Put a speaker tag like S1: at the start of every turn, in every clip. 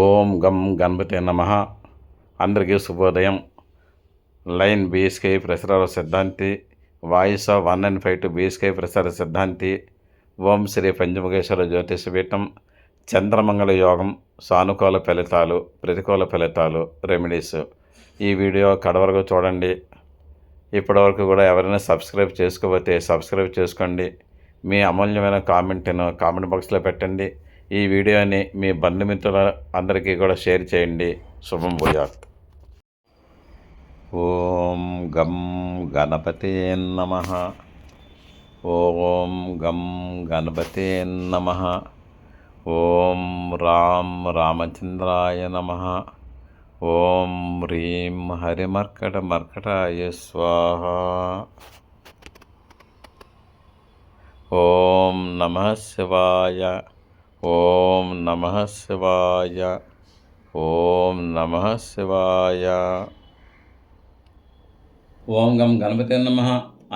S1: ఓం గం గణపతి నమ. అందరికీ శుభోదయం. లైన్ బీఎస్కే ప్రసార Siddhanti voice of one and five two B S K ప్రసార సిద్ధాంతి ఓం శ్రీ పంచముఖేశ్వర జ్యోతిషపీఠం చంద్రమంగళ యోగం సానుకూల ఫలితాలు ప్రతికూల ఫలితాలు రెమెడీస్. ఈ వీడియో కడవరకు చూడండి. ఇప్పటివరకు కూడా ఎవరైనా సబ్స్క్రైబ్ చేసుకోకపోతే సబ్స్క్రైబ్ చేసుకోండి. మీ అమూల్యమైన కామెంట్ను కామెంట్ బాక్స్లో పెట్టండి. ఈ వీడియోని మీ బంధుమిత్రుల అందరికీ కూడా షేర్ చేయండి. శుభం భూయాత్. ఓం గం గణపతే నమ. ఓం గం గణపతే నమ. ఓం రామ్ రామచంద్రాయ నమ. ఓం హ్రీం హరిమర్కట మర్కటాయ స్వాహ. ఓం నమ శివాయ. ఓం నమ శివాయ. ఓం నమ శివాయ.
S2: ఓం గం గణపతి నమ.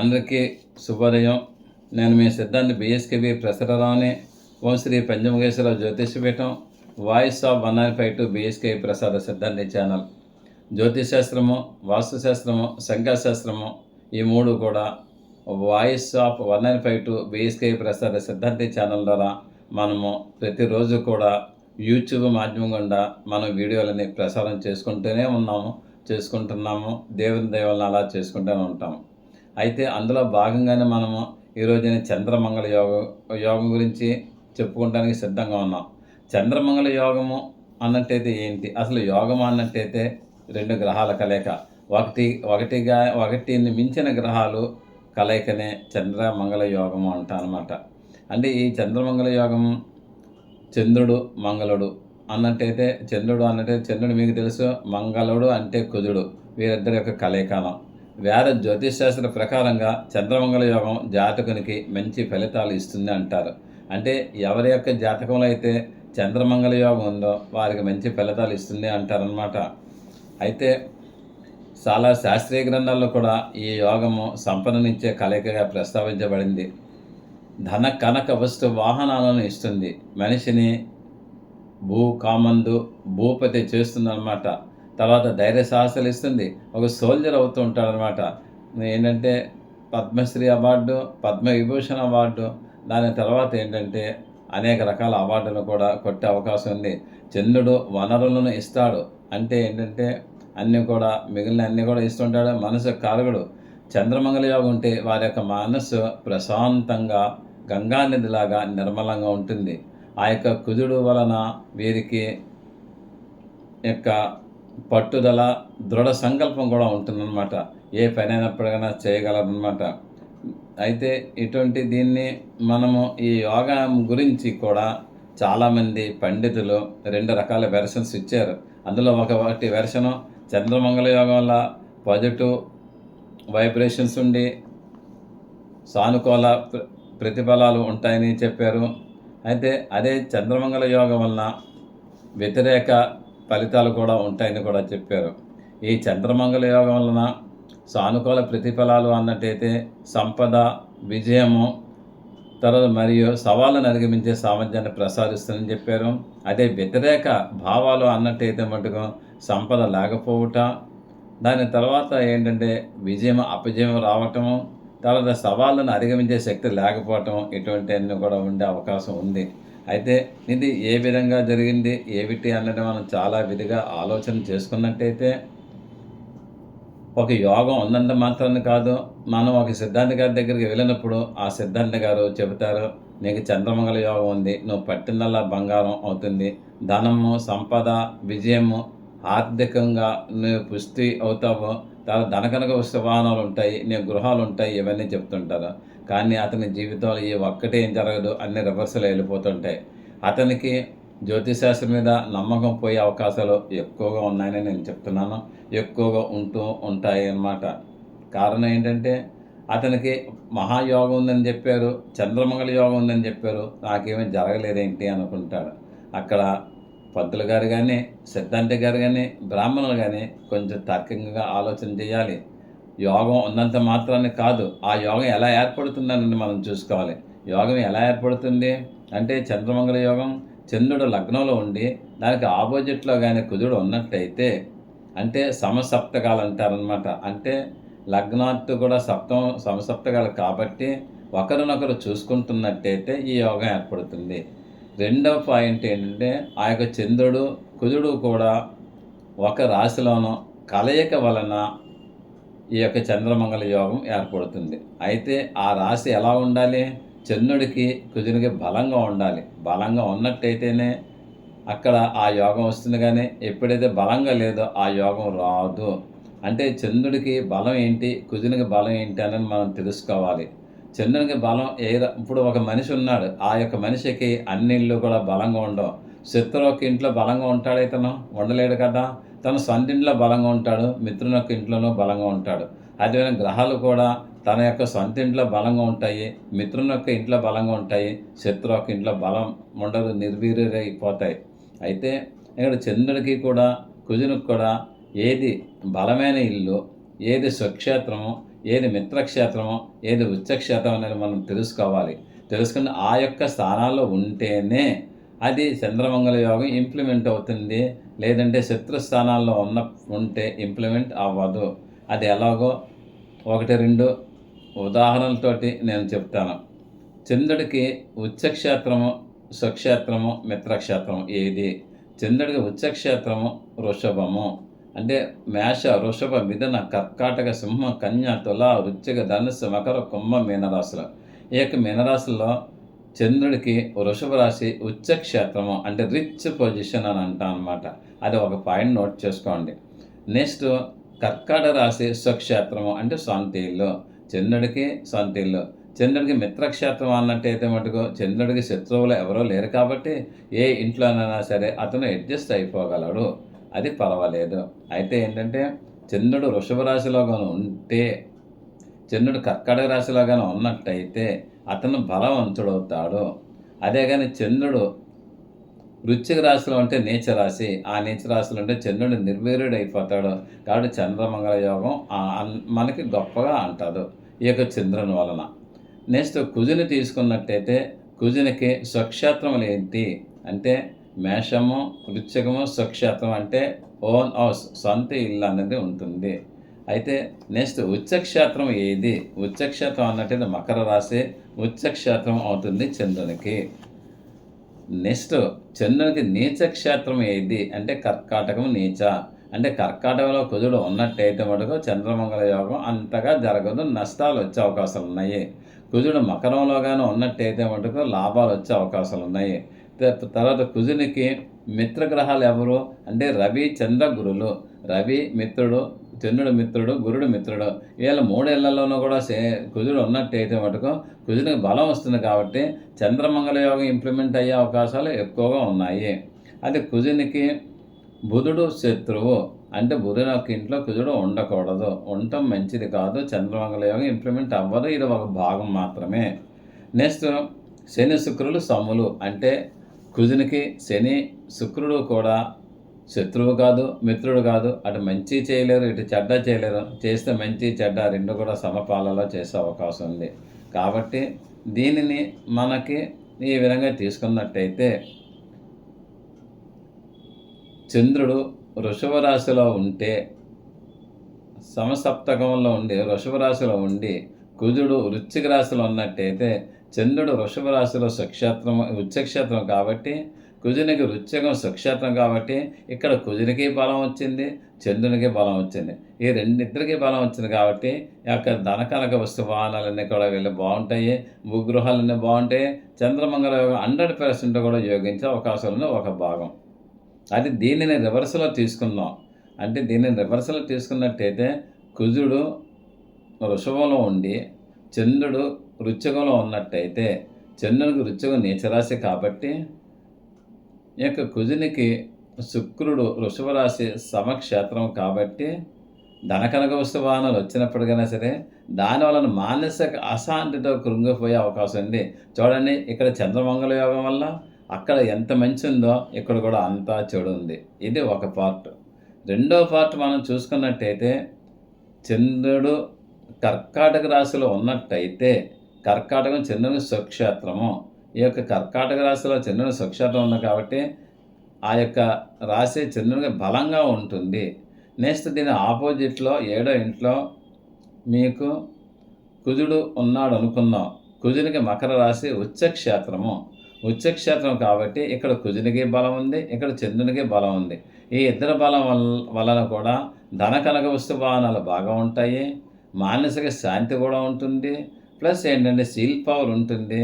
S2: అందరికీ శుభోదయం. నేను మీ సిద్ధాంతి బిఎస్కేవి ప్రసరరావుని ఓం Shri Panchamukheshwara Jyotishapeetham voice of one nine five two B S K Prasada Siddhanti channel. జ్యోతిశాస్త్రము వాస్తుశాస్త్రము సంఖ్యాశాస్త్రము ఈ మూడు కూడా voice of one nine five two B S K Prasada Siddhanti channel ద్వారా మనము ప్రతిరోజు కూడా యూట్యూబ్ మాధ్యమం గుండా మనం వీడియోలని ప్రసారం చేసుకుంటూనే ఉన్నాము చేసుకుంటున్నాము దేవుని దేవులను అలా చేసుకుంటూనే ఉంటాము అయితే అందులో భాగంగానే మనము ఈరోజు చంద్రమంగళ యోగం యోగం గురించి చెప్పుకోవడానికి సిద్ధంగా ఉన్నాం. చంద్రమంగళ యోగము అన్నట్టయితే ఏంటి? అసలు యోగం అన్నట్టయితే రెండు గ్రహాల కలయిక. ఒకటి ఒకటిగా ఒకటిని మించిన గ్రహాలు కలయికనే చంద్రమంగళ యోగము అంట అనమాట అంటే ఈ చంద్రమంగళ యోగం చంద్రుడు మంగళుడు అన్నట్టయితే చంద్రుడు అన్నట్టయితే చంద్రుడు మీకు తెలుసు మంగళుడు అంటే కుజుడు వీరిద్దరి యొక్క కలయికాలం. వేరే జ్యోతిషశాస్త్ర ప్రకారంగా చంద్రమంగళ యోగం జాతకునికి మంచి ఫలితాలు ఇస్తుంది అంటారు. అంటే ఎవరి యొక్క జాతకంలో అయితే చంద్రమంగళ యోగం ఉందో వారికి మంచి ఫలితాలు ఇస్తుంది అంటారనమాట అయితే చాలా శాస్త్రీయ గ్రంథాల్లో కూడా ఈ యోగము సంపదనిచ్చే కలయికగా ప్రస్తావించబడింది. ధన కనక వస్తు వాహనాలను ఇస్తుంది. మనిషిని భూ కామందు భూపతి చేస్తుందన్నమాట. తర్వాత ధైర్య సాహసాలు ఇస్తుంది. ఒక సోల్జర్ అవుతూ ఉంటాడనమాట ఏంటంటే పద్మశ్రీ అవార్డు పద్మవిభూషణ్ అవార్డు దాని తర్వాత ఏంటంటే అనేక రకాల అవార్డులు కూడా కొట్టే అవకాశం ఉంది. చంద్రుడు వనరులను ఇస్తాడు. అంటే ఏంటంటే అన్నీ కూడా మిగిలిన అన్నీ కూడా ఇస్తుంటాడు. మనసు కారకుడు. చంద్రమంగళ యోగం ఉంటే వారి యొక్క మనస్సు ప్రశాంతంగా గంగా నదిలాగా నిర్మలంగా ఉంటుంది. ఆ యొక్క కుజుడు వలన వీరికి యొక్క పట్టుదల దృఢ సంకల్పం కూడా ఉంటుందన్నమాట. ఏ పని అయినప్పటికైనా చేయగలరన్నమాట. అయితే ఇటువంటి దీన్ని మనము ఈ యోగా గురించి కూడా చాలామంది పండితులు రెండు రకాల వెర్షన్స్ ఇచ్చారు. అందులో ఒక ఒకటి వెర్షను చంద్రమంగళ యోగం వల్ల పాజిటివ్ వైబ్రేషన్స్ ఉండి సానుకూల ప్రతిఫలాలు ఉంటాయని చెప్పారు. అయితే అదే చంద్రమంగళ యోగం వలన వ్యతిరేక ఫలితాలు కూడా ఉంటాయని కూడా చెప్పారు. ఈ చంద్రమంగళ యోగం వలన సానుకూల ప్రతిఫలాలు అన్నట్టయితే సంపద విజయము తర్వాత మరియు సవాళ్ళను అధిగమించే సామర్థ్యాన్ని ప్రసాదిస్తుందని చెప్పారు. అదే వ్యతిరేక భావాలు అన్నట్టయితే మటుకు సంపద లేకపోవుట దాని తర్వాత ఏంటంటే విజయం అపజయం రావటము తర్వాత సవాళ్ళను అధిగమించే శక్తి లేకపోవటం ఇటువంటి అన్నీ కూడా ఉండే అవకాశం ఉంది. అయితే ఇది ఏ విధంగా జరిగింది? ఏమిటి అన్నది మనం చాలా విధిగా ఆలోచన చేసుకున్నట్టయితే ఒక యోగం ఉందంటే మాత్రాన్ని కాదు. మనం ఒక సిద్ధాంత గారి దగ్గరికి వెళ్ళినప్పుడు ఆ సిద్ధాంత గారు చెబుతారు నీకు చంద్రమంగళ యోగం ఉంది నువ్వు పట్టిందల్లా బంగారం అవుతుంది. ధనము సంపద విజయము ఆర్థికంగా నువ్వు పుష్టి అవుతావు. దనకనక ధనకనక వాహనాలు ఉంటాయి నీ గృహాలు ఉంటాయి ఇవన్నీ చెప్తుంటారు. కానీ అతని జీవితంలో ఈ ఒక్కటే ఏం జరగదు అన్ని రివర్సలు వెళ్ళిపోతుంటాయి. అతనికి జ్యోతిశాస్త్రం మీద నమ్మకం పోయే అవకాశాలు ఎక్కువగా ఉన్నాయని నేను చెప్తున్నాను. ఎక్కువగా ఉంటూ ఉంటాయి అన్నమాట. కారణం ఏంటంటే అతనికి మహాయోగం ఉందని చెప్పారు చంద్రమంగళ యోగం ఉందని చెప్పారు నాకేమీ జరగలేదేంటి అనుకుంటాడు. అక్కడ పంతులు గారు కానీ సిద్ధాంతి గారు కానీ బ్రాహ్మణులు కానీ కొంచెం తర్కంగా ఆలోచన చేయాలి. యోగం ఉన్నంత మాత్రాన్ని కాదు. ఆ యోగం ఎలా ఏర్పడుతుందని మనం చూసుకోవాలి. యోగం ఎలా ఏర్పడుతుంది? అంటే చంద్రమంగళ యోగం చంద్రుడు లగ్నంలో ఉండి దానికి ఆపోజిట్లో కానీ కుజుడు ఉన్నట్టయితే అంటే సమసప్తకాలు అంటారనమాట అంటే లగ్నాత్తు కూడా సప్తం సమసప్తకాలు కాబట్టి ఒకరినొకరు చూసుకుంటున్నట్టయితే ఈ యోగం ఏర్పడుతుంది. రెండవ పాయింట్ ఏంటంటే ఆ యొక్క చంద్రుడు కుజుడు కూడా ఒక రాశిలోనూ కలయిక వలన ఈ యొక్క చంద్రమంగళ యోగం ఏర్పడుతుంది. అయితే ఆ రాశి ఎలా ఉండాలి? చంద్రుడికి కుజునికి బలంగా ఉండాలి. బలంగా ఉన్నట్టయితేనే అక్కడ ఆ యోగం వస్తుంది కానీ ఎప్పుడైతే బలంగా లేదో ఆ యోగం రాదు. అంటే చంద్రుడికి బలం ఏంటి? కుజునికి బలం ఏంటి అని మనం తెలుసుకోవాలి. చంద్రునికి బలం ఏ ఇప్పుడు ఒక మనిషి ఉన్నాడు. ఆ యొక్క మనిషికి అన్ని ఇళ్ళు కూడా బలంగా ఉండవు. శత్రువు ఒక ఇంట్లో బలంగా ఉంటాడు ఇతను. ఉండలేడు కదా. తన సొంతింట్లో బలంగా ఉంటాడు. మిత్రుని యొక్క ఇంట్లోనూ బలంగా ఉంటాడు. అదేవిధంగా గ్రహాలు కూడా తన యొక్క సొంత ఇంట్లో బలంగా ఉంటాయి. మిత్రుని యొక్క ఇంట్లో బలంగా ఉంటాయి. శత్రు యొక్క ఇంట్లో బలం ఉండదు. నిర్వీర్యైపోతాయి అయితే ఇక్కడ చంద్రుడికి కూడా కుజునికి కూడా ఏది బలమైన ఇల్లు ఏది స్వక్షేత్రము ఏది మిత్రక్షేత్రమో ఏది ఉచ్చక్షేత్రం అనేది మనం తెలుసుకోవాలి. తెలుసుకుని ఆ యొక్క స్థానాల్లో ఉంటేనే అది చంద్రమంగళ యోగం ఇంప్లిమెంట్ అవుతుంది. లేదంటే శత్రు స్థానాల్లో ఉన్న ఉంటే ఇంప్లిమెంట్ అవ్వదు. అది ఎలాగో ఒకటి రెండు ఉదాహరణలతోటి నేను చెప్తాను. చంద్రుడికి ఉచ్చక్షేత్రము స్వక్షేత్రము మిత్రక్షేత్రము ఏది? చంద్రుడికి ఉచ్చక్షేత్రము వృషభము. అంటే మేష వృషభ మిథున కర్కాటక సింహ కన్య తుల వృచ్చిక ధనుస్సు మకర కుంభ మీనరాశులు. ఈ యొక్క మీనరాశుల్లో చంద్రుడికి వృషభ రాశి ఉచ్చక్షేత్రము అంటే రిచ్ పొజిషన్ అని అంటాం అనమాట అది ఒక పాయింట్ నోట్ చేసుకోండి. నెక్స్ట్ కర్కాటక రాశి స్వక్షేత్రము అంటే సొంత ఇల్లు. చంద్రుడికి సొంత ఇల్లు. చంద్రుడికి మిత్రక్షేత్రం అన్నట్టయితే మటుకు చంద్రుడికి శత్రువులు ఎవరో లేరు కాబట్టి ఏ ఇంట్లోనైనా సరే అతను అడ్జస్ట్ అయిపోగలడు. అది పర్వాలేదు. అయితే ఏంటంటే చంద్రుడు వృషభ రాశిలో ఉంటే చంద్రుడు కర్కాటక రాశిలో ఉన్నట్టయితే అతను బలవంతుడవుతాడు. అదే కానీ చంద్రుడు వృశ్చిక రాశిలో ఉంటే నీచ రాశి ఆ నీచ రాశిలో ఉంటే చంద్రుడు నిర్వీర్యుడు అయిపోతాడు కాబట్టి చంద్రమంగళ యోగం మనకి గొప్పగా అంటారు ఈ యొక్క చంద్రుని వలన. నెక్స్ట్ కుజుని తీసుకున్నట్టయితే కుజునికి స్వక్షేత్రములు ఏంటి? అంటే మేషము వృశ్చికము స్వక్షేత్రం అంటే ఓన్ హౌస్ సొంత ఇల్లు అనేది ఉంటుంది. అయితే నెక్స్ట్ ఉచ్చక్షేత్రం ఏది? ఉచ్చక్షేత్రం అన్నట్టు మకర రాశి ఉచ్చక్షేత్రం అవుతుంది చంద్రునికి. నెక్స్ట్ చంద్రునికి నీచ క్షేత్రం ఏది? అంటే కర్కాటకం నీచ. అంటే కర్కాటకంలో కుజుడు ఉన్నట్టయితే మటుకు చంద్రమంగళ యోగం అంతగా జరగదు నష్టాలు వచ్చే అవకాశాలు ఉన్నాయి. కుజుడు మకరంలో కానీ ఉన్నట్టయితే మటుకు లాభాలు వచ్చే అవకాశాలు ఉన్నాయి. తర్వాత కుజునికి మిత్రగ్రహాలు ఎవరు అంటే రవి చంద్ర గురులు. రవి మిత్రుడు చంద్రుడు మిత్రుడు గురుడు మిత్రుడు. వీళ్ళ మూడేళ్ళలోనూ కూడా సే కుజుడు ఉన్నట్టయితే మటుకు. కుజునికి బలం వస్తుంది కాబట్టి చంద్రమంగళ యోగం ఇంప్లిమెంట్ అయ్యే అవకాశాలు ఎక్కువగా ఉన్నాయి. అది కుజునికి బుధుడు శత్రువు. అంటే బుధుని యొక్క ఇంట్లో కుజుడు ఉండకూడదు. ఉండటం మంచిది కాదు. చంద్రమంగళ యోగం ఇంప్లిమెంట్ అవ్వదు. ఇది ఒక భాగం మాత్రమే. నెక్స్ట్ శని శుక్రులు సములు. అంటే కుజునికి శని శుక్రుడు కూడా శత్రువు కాదు మిత్రుడు కాదు. అటు మంచి చేయలేరు ఇటు చెడ్డ చేయలేరు. చేస్తే మంచి చెడ్డ రెండు కూడా సమపాలలో చేసే అవకాశం ఉంది. కాబట్టి దీనిని మనకి ఈ విధంగా తీసుకున్నట్టయితే చంద్రుడు వృషభ రాశిలో ఉంటే సమసప్తకంలో ఉండి వృషభ రాశిలో ఉండి కుజుడు వృశ్చిక రాశిలో ఉన్నట్టయితే చంద్రుడు వృషభ రాశిలో సక్షేత్రం ఉచ్చక్షేత్రం కాబట్టి కుజునికి వృశ్చికం సుక్షేత్రం కాబట్టి ఇక్కడ కుజునికి బలం వచ్చింది చంద్రునికి బలం వచ్చింది. ఈ రెండిద్దరికి బలం వచ్చింది కాబట్టి యొక్క ధనకనక వస్తు వాహనాలన్నీ కూడా వీళ్ళు బాగుంటాయి భూగృహాలన్నీ బాగుంటాయి చంద్రమంగళ యోగం హండ్రెడ్ పర్సెంట్ కూడా యోగించే అవకాశాలను ఒక భాగం. అది దీనిని రివర్స్లో తీసుకుందాం. అంటే దీనిని రివర్స్లో తీసుకున్నట్టయితే కుజుడు వృషభంలో ఉండి చంద్రుడు వృశ్చికంలో ఉన్నట్టయితే చంద్రునికి వృశ్చికం నీచరాశి కాబట్టి ఈ యొక్క కుజునికి శుక్రుడు వృషభరాశి సమక్షేత్రం కాబట్టి ధనకనక వస్తువాహనాలు వచ్చినప్పటికైనా సరే దాని వలన మానసిక అశాంతితో కృంగిపోయే అవకాశం ఉంది. చూడండి ఇక్కడ చంద్రమంగళ యోగం వల్ల అక్కడ ఎంత మంచి ఉందో ఇక్కడ కూడా అంతా చెడు ఉంది ఇది ఒక పార్ట్ రెండో పార్ట్ మనం చూసుకున్నట్టయితే చంద్రుడు కర్కాటక రాశిలో ఉన్నట్టయితే కర్కాటకం చంద్రుని స్వక్షేత్రము. ఈ యొక్క కర్కాటక రాశిలో చంద్రుని స్వక్షేత్రం ఉంది కాబట్టి ఆ యొక్క రాశి చంద్రునికి బలంగా ఉంటుంది. నెక్స్ట్ దీని ఆపోజిట్లో ఏడో ఇంట్లో మీకు కుజుడు ఉన్నాడు అనుకుందాం. కుజునికి మకర రాశి ఉచ్చక్షేత్రము. ఉచ్చక్షేత్రం కాబట్టి ఇక్కడ కుజునికి బలం ఉంది ఇక్కడ చంద్రునికి బలం ఉంది. ఈ ఇద్దరు బలం వల్ల వలన కూడా ధన కనక వస్తు వాహనాలు బాగా ఉంటాయి. మానసిక శాంతి కూడా ఉంటుంది. ప్లస్ ఏంటంటే సీల్ పవర్ ఉంటుంది.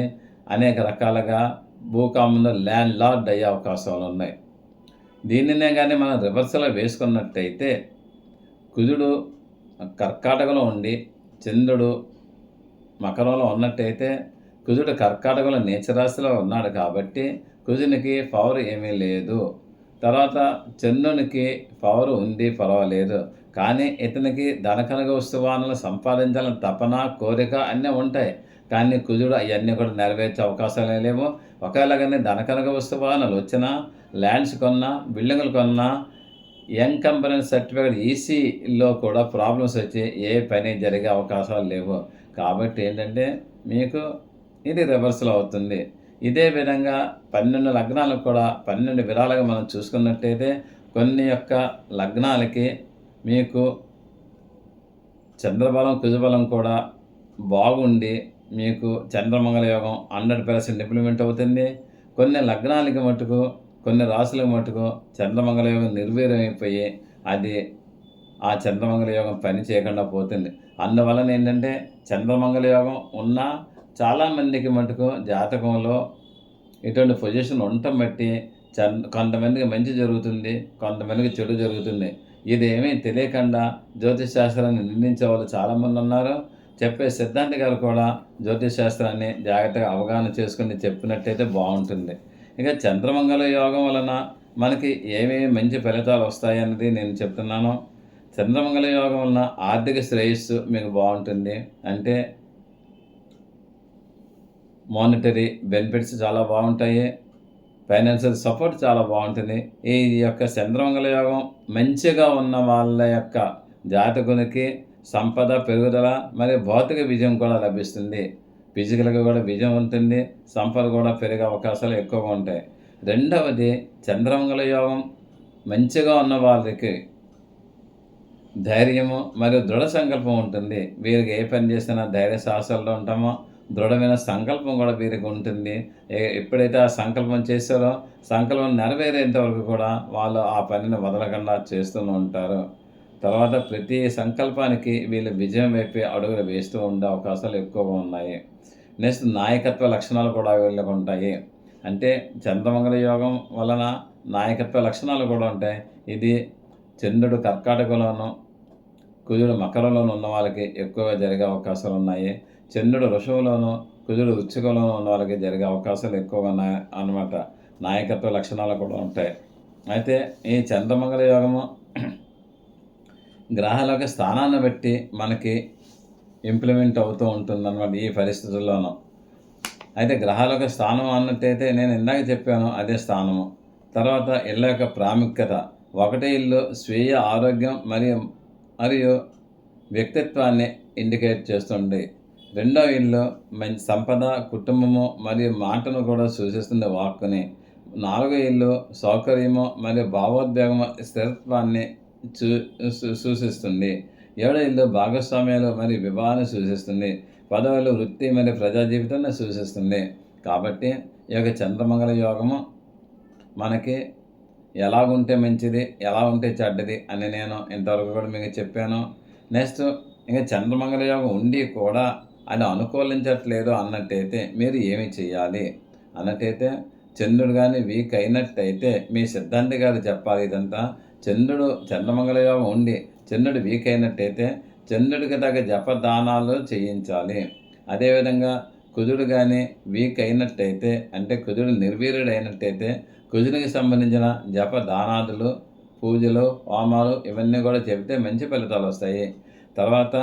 S2: అనేక రకాలుగా భూకామంలో ల్యాండ్ లార్డ్ అయ్యే అవకాశాలు ఉన్నాయి. దీనినే కానీ మనం రివర్సలో వేసుకున్నట్టయితే కుజుడు కర్కాటకలో ఉండి చంద్రుడు మకరంలో ఉన్నట్టయితే కుజుడు కర్కాటకలో నేచరాశిలో ఉన్నాడు కాబట్టి కుజునికి పవర్ ఏమీ లేదు. తర్వాత చంద్రునికి పవర్ ఉంది పర్వాలేదు. కానీ ఇతనికి ధనకనక వస్తువాలను సంపాదించాలని తపన కోరిక అన్నీ ఉంటాయి. కానీ కుజుడు అవన్నీ కూడా నెరవేర్చే అవకాశాలు లేవు. ఒకవేళ కానీ ధనకనక వస్తువాహనాలు వచ్చినా ల్యాండ్స్ కొన్నా బిల్డింగులు కొన్నా యంగ్ కంపెనీ సర్టిఫికేట్ ఈసీలో కూడా ప్రాబ్లమ్స్ వచ్చి ఏ పని జరిగే అవకాశాలు లేవు. కాబట్టి ఏంటంటే మీకు ఇది రివర్సల్ అవుతుంది. ఇదే విధంగా పన్నెండు లగ్నాలకు కూడా పన్నెండు విరాలుగా మనం చూసుకున్నట్టయితే కొన్ని యొక్క లగ్నాలకి మీకు చంద్రబలం కుజబలం కూడా బాగుండి మీకు చంద్రమంగళ యోగం హండ్రెడ్ పర్సెంట్ ఇంప్లిమెంట్ అవుతుంది. కొన్ని లగ్నాలకి మటుకు కొన్ని రాసులకు మటుకు చంద్రమంగళ యోగం నిర్వీర్యమైపోయి అది ఆ చంద్రమంగళ యోగం పని చేయకుండా పోతుంది. అందువలన ఏంటంటే చంద్రమంగళ యోగం ఉన్న చాలామందికి మటుకు జాతకంలో ఇటువంటి పొజిషన్ ఉండటం బట్టి చంద్ర కొంతమందికి మంచి జరుగుతుంది కొంతమందికి చెడు జరుగుతుంది. ఇది ఏమీ తెలియకుండా జ్యోతిష్ శాస్త్రాన్ని నిందించే వాళ్ళు చాలామంది ఉన్నారు. చెప్పే సిద్ధాంతి గారు కూడా జ్యోతిష్ శాస్త్రాన్ని జాగ్రత్తగా అవగాహన చేసుకుని చెప్పినట్టయితే బాగుంటుంది. ఇక చంద్రమంగళ యోగం వలన మనకి ఏమేమి మంచి ఫలితాలు వస్తాయన్నది నేను చెప్తున్నాను. చంద్రమంగళ యోగం వలన ఆర్థిక శ్రేయస్సు మీకు బాగుంటుంది. అంటే మానిటరీ బెనిఫిట్స్ చాలా బాగుంటాయి. ఫైనాన్షియల్ సపోర్ట్ చాలా బాగుంటుంది. ఈ యొక్క చంద్రమంగళ యోగం మంచిగా ఉన్న వాళ్ళ యొక్క జాతకునికి సంపద పెరుగుదల మరియు భౌతిక విజయం కూడా లభిస్తుంది. ఫిజికల్గా కూడా విజయం ఉంటుంది. సంపద కూడా పెరిగే అవకాశాలు ఎక్కువగా ఉంటాయి. రెండవది చంద్రమంగళ యోగం మంచిగా ఉన్న వాళ్ళకి ధైర్యము మరియు దృఢ సంకల్పం ఉంటుంది. వీరికి ఏ పని చేసినా ధైర్య సాహసాల్లో ఉంటామో. దృఢమైన సంకల్పం కూడా వీరికి ఉంటుంది. ఎప్పుడైతే ఆ సంకల్పం చేస్తారో సంకల్పం నెరవేరేంత వరకు కూడా వాళ్ళు ఆ పనిని వదలకుండా చేస్తూనే ఉంటారు. తర్వాత ప్రతి సంకల్పానికి వీళ్ళు విజయం వైపు అడుగులు వేస్తూ ఉండే అవకాశాలు ఎక్కువగా ఉన్నాయి. నెక్స్ట్ నాయకత్వ లక్షణాలు కూడా వీళ్ళకి ఉంటాయి. అంటే చంద్రమంగళ యోగం వలన నాయకత్వ లక్షణాలు కూడా ఉంటాయి. ఇది చంద్రుడు కర్కాటకలోను కుజుడు మకరంలోనూ ఉన్న వాళ్ళకి ఎక్కువగా జరిగే అవకాశాలు ఉన్నాయి. చంద్రుడు ఋషువులోనూ కుజుడు వృచ్చికంలోను ఉన్న వాళ్ళకి జరిగే అవకాశాలు ఎక్కువగా ఉన్నాయి అన్నమాట. నాయకత్వ లక్షణాలు కూడా ఉంటాయి. అయితే ఈ చంద్రమంగళ యోగము గ్రహాలకు స్థానాన్ని బట్టి మనకి ఇంప్లిమెంట్ అవుతూ ఉంటుంది అన్నమాట ఈ పరిస్థితుల్లోనూ. అయితే గ్రహాలకు స్థానం అన్నట్టయితే నేను ఇందాక చెప్పాను అదే స్థానము. తర్వాత ఇళ్ళ యొక్క ప్రాముఖ్యత ఒకటే ఇల్లు స్వీయ ఆరోగ్యం మరియు మరియు వ్యక్తిత్వాన్ని ఇండికేట్ చేస్తుంది రెండో ఇల్లు మంచి సంపద కుటుంబము మరియు మాటను కూడా సూచిస్తుంది వాక్కుని. నాలుగో ఇల్లు సౌకర్యము మరియు భావోద్వేగము స్థిరత్వాన్ని చూ సూచిస్తుంది. ఏడో ఇల్లు భాగస్వామ్యాలు మరియు వివాహాన్ని సూచిస్తుంది. పదవులు వృత్తి మరియు ప్రజా జీవితాన్ని సూచిస్తుంది. కాబట్టి ఈ యొక్క చంద్రమంగళ యోగము మనకి ఎలాగుంటే మంచిది ఎలా ఉంటే చెడ్డది అని నేను ఇంతవరకు కూడా మీకు చెప్పాను. నెక్స్ట్ ఇంకా చంద్రమంగళ యోగం ఉండి కూడా అది అనుకూలించట్లేదు అన్నట్టయితే మీరు ఏమి చేయాలి అన్నట్టయితే చంద్రుడు కానీ వీక్ అయినట్టయితే మీ సిద్ధాంతి గారు చెప్పాలి ఇదంతా. చంద్రుడు చంద్రమంగళగా ఉండి చంద్రుడు వీక్ అయినట్టయితే చంద్రుడికి తగ్గ జపదానాలు చేయించాలి. అదేవిధంగా కుజుడు కానీ వీక్ అయినట్టయితే అంటే కుజుడు నిర్వీర్యుడు అయినట్టయితే కుజుడికి సంబంధించిన జపదానాదులు పూజలు హోమాలు ఇవన్నీ కూడా చెబితే మంచి ఫలితాలు వస్తాయి. తర్వాత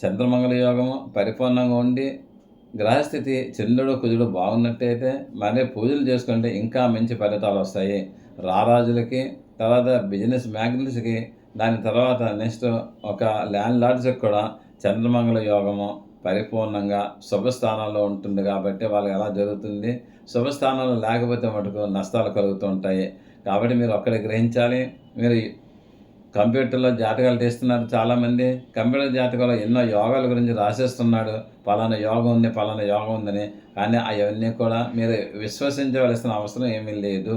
S2: చంద్రమంగళ యోగము పరిపూర్ణంగా ఉండి గ్రహస్థితి చంద్రుడు కుజుడు బాగున్నట్టయితే మరి పూజలు చేసుకుంటే ఇంకా మంచి ఫలితాలు వస్తాయి. రారాజులకి తర్వాత బిజినెస్ మ్యాగ్నెట్స్కి దాని తర్వాత నెక్స్ట్ ఒక ల్యాండ్ లార్డ్స్కి కూడా చంద్రమంగళ యోగము పరిపూర్ణంగా శుభస్థానంలో ఉంటుంది కాబట్టి వాళ్ళకి ఎలా జరుగుతుంది? శుభస్థానంలో లేకపోతే మటుకు నష్టాలు కలుగుతూ ఉంటాయి. కాబట్టి మీరు ఒక్కడే గ్రహించాలి. మీరు కంప్యూటర్లో జాతకాలు తీస్తున్నారు చాలామంది. కంప్యూటర్ జాతకాలు ఎన్నో యోగాల గురించి రాసేస్తున్నాడు. పలానా యోగం ఉంది పలానా యోగం ఉందని. కానీ అవన్నీ కూడా మీరు విశ్వసించవలసిన అవసరం ఏమీ లేదు.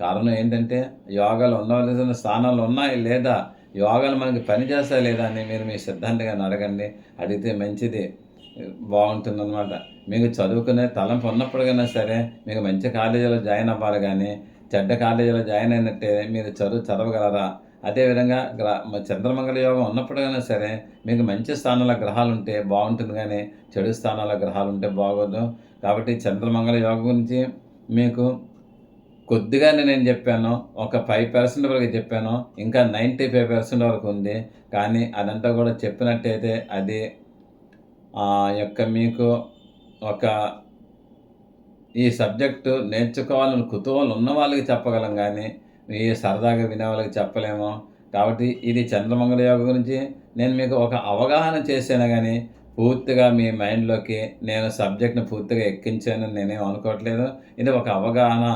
S2: కారణం ఏంటంటే యోగాలు ఉండవలసిన స్థానాలు ఉన్నాయి లేదా? యోగాలు మనకి పనిచేస్తాయి లేదా అని మీరు మీ సిద్ధాంతంగా అడగండి. అడిగితే మంచిది. బాగుంటుందన్నమాట. మీకు చదువుకునే తలంపు ఉన్నప్పటికైనా సరే మీకు మంచి కాలేజీలో జాయిన్ అవ్వాలి కానీ చెడ్డ కాలేజీలో జాయిన్ అయినట్టే మీరు చదువు చదవగలరా? అదేవిధంగా గ్ర చంద్రమంగళ యోగం ఉన్నప్పుడైనా సరే మీకు మంచి స్థానాల గ్రహాలు ఉంటే బాగుంటుంది కానీ చెడు స్థానాల గ్రహాలు ఉంటే బాగోదు. కాబట్టి చంద్రమంగళ యోగం గురించి మీకు కొద్దిగానే నేను చెప్పాను ఒక ఫైవ్ పర్సెంట్ వరకు చెప్పాను ఇంకా నైంటీ ఫైవ్ పర్సెంట్ వరకు ఉంది. కానీ అదంతా కూడా చెప్పినట్టయితే అది ఆ యొక్క మీకు ఒక ఈ సబ్జెక్టు నేర్చుకోవాలని కుతూహలం ఉన్న వాళ్ళకి చెప్పగలం కానీ మీ సరదాగా వినే వాళ్ళకి చెప్పలేము. కాబట్టి ఇది చంద్రమంగళ యోగ గురించి నేను మీకు ఒక అవగాహన చేశాను కానీ పూర్తిగా మీ మైండ్లోకి నేను సబ్జెక్ట్ని పూర్తిగా ఎక్కించానని నేనేం అనుకోవట్లేదు. ఇది ఒక అవగాహన.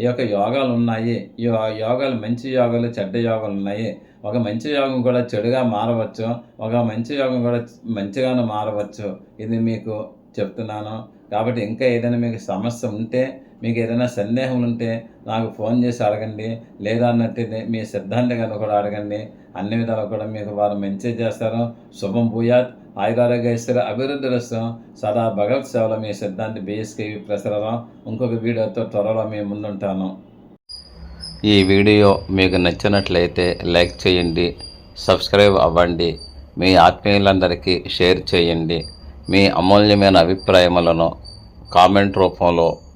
S2: ఈ యొక్క యోగాలు ఉన్నాయి. ఈ యోగాలు మంచి యోగాలు చెడ్డ యోగాలు ఉన్నాయి. ఒక మంచి యోగం కూడా చెడుగా మారవచ్చు. ఒక మంచి యోగం కూడా మంచిగాను మారవచ్చు. ఇది మీకు చెప్తున్నాను. కాబట్టి ఇంకా ఏదైనా మీకు సమస్య ఉంటే మీకు ఏదైనా సందేహం ఉంటే నాకు ఫోన్ చేసి అడగండి. లేదా అన్నట్టు మీ సిద్ధాంతి గారు కూడా అడగండి. అన్ని విధాలు కూడా మీకు వారు మంచి చేస్తారు శుభం భూయాత్. ఇస్తారు అభివృద్ధి రసం. సదా భగవత్ సేవలో మీ సిద్ధాంతి బిఎస్కే ప్రసరరం ఇంకొక వీడియోతో త్వరలో మీ ముందుంటాను.
S1: ఈ వీడియో మీకు నచ్చినట్లయితే లైక్ చేయండి. సబ్స్క్రైబ్ అవ్వండి. మీ ఆత్మీయులందరికీ షేర్ చేయండి. మీ అమూల్యమైన అభిప్రాయములను కామెంట్ రూపంలో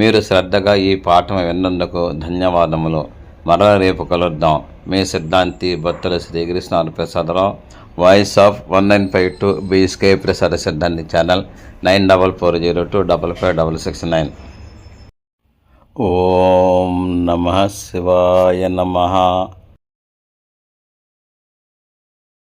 S1: మీరు శ్రద్ధగా ఈ పాఠం విన్నందుకు ధన్యవాదములు. మరల రేపు కలుద్దాం. మీ Siddhanti Bhaktula Srikrishna Prasadarao voice of one nine five two BSK Prasada Siddhanti channel nine double four zero two double five double six nine ఓం నమ శివాయ నమ.